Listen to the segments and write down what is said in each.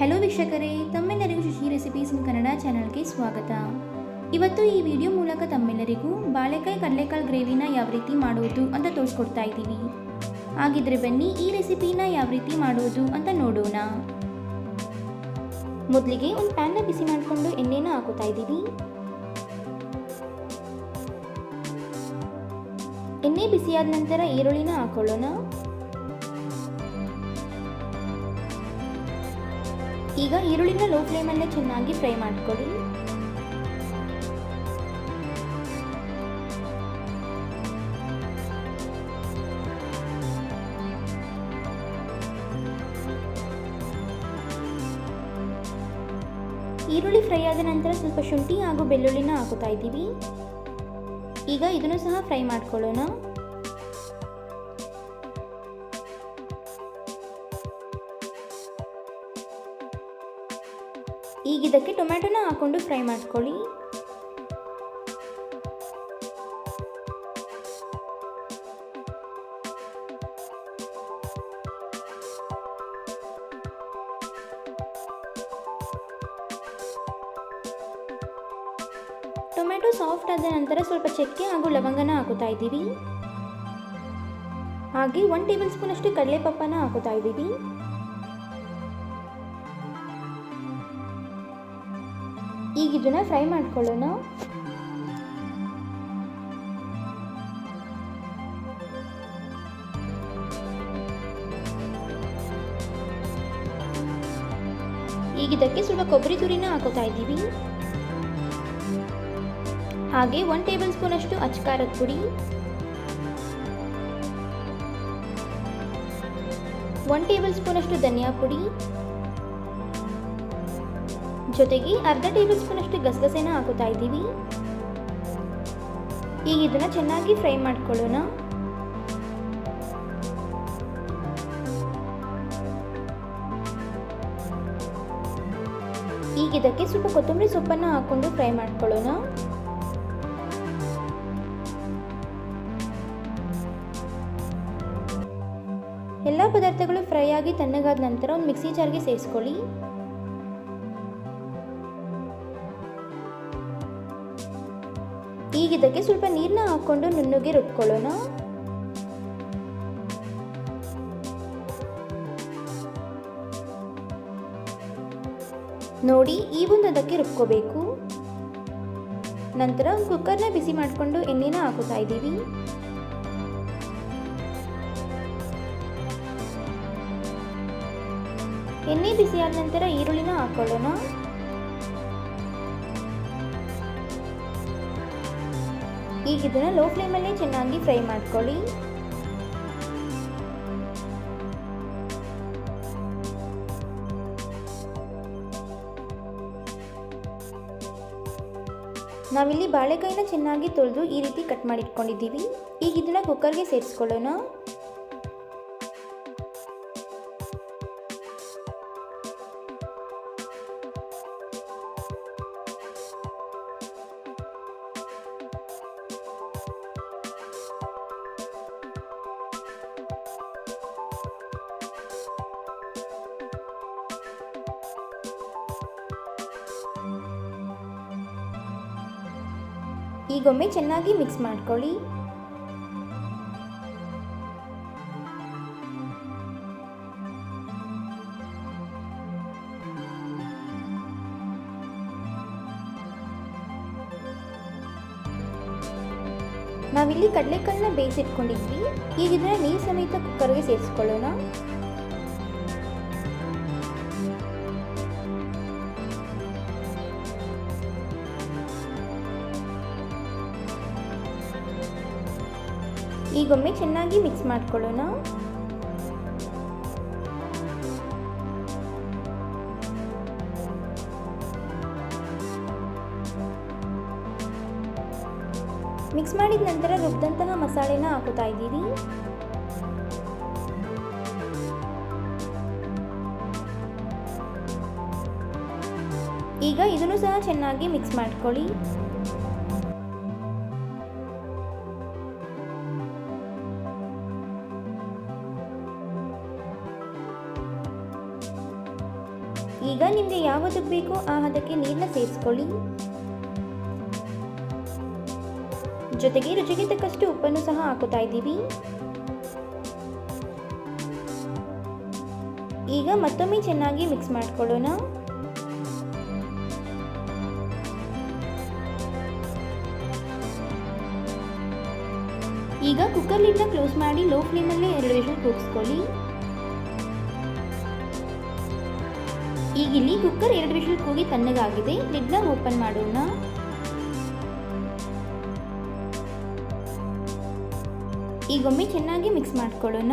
Hello ವೀಕ್ಷಕರೇ, ತಮ್ಮೆಲ್ಲರಿಗೂ Shashi recipes ಇನ್ ಕನ್ನಡ ಚಾನಲ್ಗೆ ಸ್ವಾಗತ. ಇವತ್ತು ಈ ವಿಡಿಯೋ ಮೂಲಕ ತಮ್ಮೆಲ್ಲರಿಗೂ ಬಾಳೆಕಾಯಿ ಕಡಲೆಕಾಳು ಗ್ರೇವಿನ ಯಾವ ರೀತಿ ಮಾಡುವುದು ಅಂತ ತೋರಿಸ್ಕೊಡ್ತಾ ಇದ್ದೀವಿ ಹಾಗಿದ್ರೆ ಬನ್ನಿ ಈ ರೆಸಿಪಿನ ಯಾವ ರೀತಿ ಮಾಡುವುದು ಅಂತ ನೋಡೋಣ. ಮೊದಲಿಗೆ ಒಂದು ಪ್ಯಾನ್ನ ಬಿಸಿ ಮಾಡಿಕೊಂಡು ಎಣ್ಣೆನ ಹಾಕೋತಾ ಇದ್ದೀವಿ ಎಣ್ಣೆ ಬಿಸಿಯಾದ ನಂತರ ಈರುಳ್ಳಿನ ಹಾಕೊಳ್ಳೋಣ. ಈಗ ಈರುಳ್ಳಿನ ಲೋ ಫ್ಲೇಮಲ್ಲೇ ಚೆನ್ನಾಗಿ ಫ್ರೈ ಮಾಡ್ಕೊಳ್ಳಿ. ಈರುಳ್ಳಿ ಫ್ರೈ ಆದ ನಂತರ ಸ್ವಲ್ಪ ಶುಂಠಿ ಹಾಗೂ ಬೆಳ್ಳುಳ್ಳಿನ ಹಾಕುತ್ತಾ ಇದ್ದೀವಿ. ಈಗ ಇದನ್ನು ಸಹ ಫ್ರೈ ಮಾಡ್ಕೊಳ್ಳೋಣ. ಈಗ ಇದಕ್ಕೆ ಟೊಮ್ಯಾಟೊನ ಹಾಕೊಂಡು ಫ್ರೈ ಮಾಡ್ಕೊಳ್ಳಿ. ಟೊಮ್ಯಾಟೊ ಸಾಫ್ಟ್ ಆದ ನಂತರ ಸ್ವಲ್ಪ ಚಕ್ಕೆ ಹಾಗೂ ಲವಂಗನ ಹಾಕುತ್ತಾ ಇದ್ದೀವಿ. ಹಾಗೆ ಒನ್ ಟೇಬಲ್ ಸ್ಪೂನ್ ಅಷ್ಟು ಕಡಲೆಪಪ್ಪನ ಹಾಕುತ್ತಾ ಇದ್ದೀವಿ. ಈಗ ಇದನ್ನ ಫ್ರೈ ಮಾಡ್ಕೊಳ್ಳೋಣ. ಈಗ ಇದಕ್ಕೆ ಸ್ವಲ್ಪ ಕೊಬ್ಬರಿ ತುರಿನ ಹಾಕೋತಾ ಇದ್ದೀವಿ. ಹಾಗೆ ಒನ್ ಟೇಬಲ್ ಸ್ಪೂನ್ ಅಷ್ಟು ಅಚ್ಕಾರದ ಪುಡಿ. ಒನ್ ಟೇಬಲ್ ಸ್ಪೂನ್ ಅಷ್ಟು ಧನಿಯಾ ಪುಡಿ. ಜೊತೆಗೆ ಅರ್ಧ ಟೇಬಲ್ ಸ್ಪೂನ್ ಅಷ್ಟು ಗಸಗಸೆನ ಹಾಕುತ್ತಾ ಇದ್ದೀವಿ. ಈಗ ಇದನ್ನ ಚೆನ್ನಾಗಿ ಫ್ರೈ ಮಾಡ್ಕೊಳ್ಳೋಣ. ಈಗ ಇದಕ್ಕೆ ಸ್ವಲ್ಪ ಕೊತ್ತಂಬರಿ ಸೊಪ್ಪನ್ನು ಹಾಕೊಂಡು ಫ್ರೈ ಮಾಡ್ಕೊಳ್ಳೋಣ. ಎಲ್ಲ ಪದಾರ್ಥಗಳು ಫ್ರೈ ಆಗಿ ತಣ್ಣಗಾದ ನಂತರ ಒಂದು ಮಿಕ್ಸಿ ಜಾರ್ಗೆ ಸೇರಿಸ್ಕೊಳ್ಳಿ. ಈಗ ಇದಕ್ಕೆ ಸ್ವಲ್ಪ ನೀರನ್ನ ಹಾಕೊಂಡು ನುಣ್ಣಗೆ ರುಬ್ಕೊಳ್ಳೋಣ. ನೋಡಿ, ಈ ಒಂದು ಅದಕ್ಕೆ ರುಬ್ಕೋಬೇಕು. ನಂತರ ಕುಕ್ಕರ್ನ ಬಿಸಿ ಮಾಡಿಕೊಂಡು ಎಣ್ಣೆನ ಹಾಕುತ್ತಾ ಇದ್ದೀವಿ. ಎಣ್ಣೆ ಬಿಸಿಯಾದ ನಂತರ ಈರುಳ್ಳಿನ ಹಾಕೊಳ್ಳೋಣ. ಈಗ ಇದನ್ನ ಲೋ ಫ್ಲೇಮಲ್ಲಿ ಚೆನ್ನಾಗಿ ಫ್ರೈ ಮಾಡ್ಕೊಳ್ಳಿ. ನಾವಿಲ್ಲಿ ಬಾಳೆಕಾಯಿನ ಚೆನ್ನಾಗಿ ತೊಳೆದು ಈ ರೀತಿ ಕಟ್ ಮಾಡಿ ಇಟ್ಕೊಂಡಿದ್ದೀವಿ ಈಗ ಇದನ್ನ ಕುಕ್ಕರ್ಗೆ ಸೇರಿಸ್ಕೊಳ್ಳೋಣ. ಈಗೊಮ್ಮೆ ಚೆನ್ನಾಗಿ ಮಿಕ್ಸ್ ಮಾಡ್ಕೊಳ್ಳಿ. ನಾವಿಲ್ಲಿ ಕಡಲೆಕಾಳನ್ನ ಬೇಯಿಸಿಟ್ಕೊಂಡಿದ್ವಿ. ಈಗ ಇದನ್ನ ನೀರು ಸಮೇತ ಕುಕ್ಕರ್ಗೆ ಸೇರಿಸ್ಕೊಳ್ಳೋಣ. ಈಗೊಮ್ಮೆ ಚೆನ್ನಾಗಿ ಮಿಕ್ಸ್ ಮಾಡ್ಕೊಳ್ಳೋಣ. ಮಿಕ್ಸ್ ಮಾಡಿದ ನಂತರ ರುಬ್ಬಿದಂತಹ ಮಸಾಲೆನ ಹಾಕುತ್ತಾ ಇದ್ದೀವಿ ಈಗ ಇದನ್ನು ಸಹ ಚೆನ್ನಾಗಿ ಮಿಕ್ಸ್ ಮಾಡ್ಕೊಳ್ಳಿ. ಈಗ ನಿಮಗೆ ಯಾವುದಕ್ಕೆ ಬೇಕೋ ಆ ಹದಕ್ಕೆ ನೀರನ್ನ ಸೇರಿಸ್ಕೊಳ್ಳಿ. ಜೊತೆಗೆ ರುಚಿಗೆ ತಕ್ಕಷ್ಟು ಉಪ್ಪನ್ನು ಸಹ ಹಾಕುತ್ತಾ ಇದ್ದೀವಿ. ಈಗ ಮತ್ತೊಮ್ಮೆ ಚೆನ್ನಾಗಿ ಮಿಕ್ಸ್ ಮಾಡಿಕೊಳ್ಳೋಣ. ಈಗ ಕುಕ್ಕರ್ ಕ್ಲೋಸ್ ಮಾಡಿ ಲೋ ಫ್ಲೇಮಲ್ಲಿ ಎರಡು ವಿಷಲ್ ಕೂಗಿಸ್ಕೊಳ್ಳಿ. ಈಗ ಇಲ್ಲಿ ಕುಕ್ಕರ್ ಎರಡು ವಿಷಲ್ ಕೂಗಿ ತಣ್ಣಗಾಗಿದೆ. ಲಿಡ್ನ ಓಪನ್ ಮಾಡೋಣ. ಈಗೊಮ್ಮೆ ಚೆನ್ನಾಗಿ ಮಿಕ್ಸ್ ಮಾಡ್ಕೊಳ್ಳೋಣ.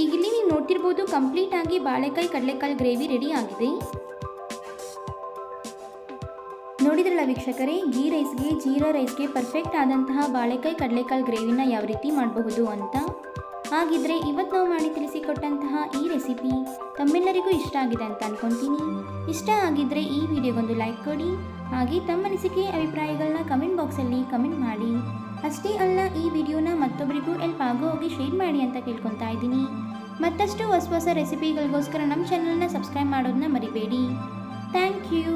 ಈಗಿಲ್ಲಿ ನೀವು ನೋಡ್ತಿರ್ಬೋದು, ಕಂಪ್ಲೀಟ್ ಆಗಿ ಬಾಳೆಕಾಯಿ, ಕಡಲೆಕಾಯಿ ಗ್ರೇವಿ ರೆಡಿ ಆಗಿದೆ. ನೋಡಿದ್ರಲ್ಲ ವೀಕ್ಷಕರೇ, ಗೀ ರೈಸ್ಗೆ, ಜೀರಾ ರೈಸ್ಗೆ ಪರ್ಫೆಕ್ಟ್ ಆದಂತಹ ಬಾಳೆಕಾಯಿ ಕಡಲೆಕಾಳು ಗ್ರೇವಿನ ಯಾವ ರೀತಿ ಮಾಡಬಹುದು ಅಂತ? ಹಾಗಿದ್ರೆ ಇವತ್ತು ನಾವು ಮಾಡಿ ತಿಳಿಸಿಕೊಟ್ಟಂತಹ ಈ ರೆಸಿಪಿ ತಮ್ಮೆಲ್ಲರಿಗೂ ಇಷ್ಟ ಆಗಿದೆ ಅಂತ ಅನ್ಕೊಂತೀನಿ. ಇಷ್ಟ ಆಗಿದ್ರೆ ಈ ವಿಡಿಯೋಗೊಂದು ಲೈಕ್ ಕೊಡಿ. ಹಾಗೆ ತಮ್ಮ ಅನಿಸಿಕೆ ಅಭಿಪ್ರಾಯಗಳನ್ನ ಕಮೆಂಟ್ ಬಾಕ್ಸಲ್ಲಿ ಕಮೆಂಟ್ ಮಾಡಿ. ಅಷ್ಟೇ ಅಲ್ಲ, ಈ ವಿಡಿಯೋನ ಮತ್ತೊಬ್ಬರಿಗೂ ಎಲ್ಪ್ ಆಗೋ ಹೋಗಿ ಶೇರ್ ಮಾಡಿ ಅಂತ ಕೇಳ್ಕೊತಾ ಇದ್ದೀನಿ. ಮತ್ತಷ್ಟು ಹೊಸ ಹೊಸ ರೆಸಿಪಿಗಳಿಗೋಸ್ಕರ ನಮ್ಮ ಚಾನಲ್ನ ಸಬ್ಸ್ಕ್ರೈಬ್ ಮಾಡೋದನ್ನ ಮರಿಬೇಡಿ. Thank you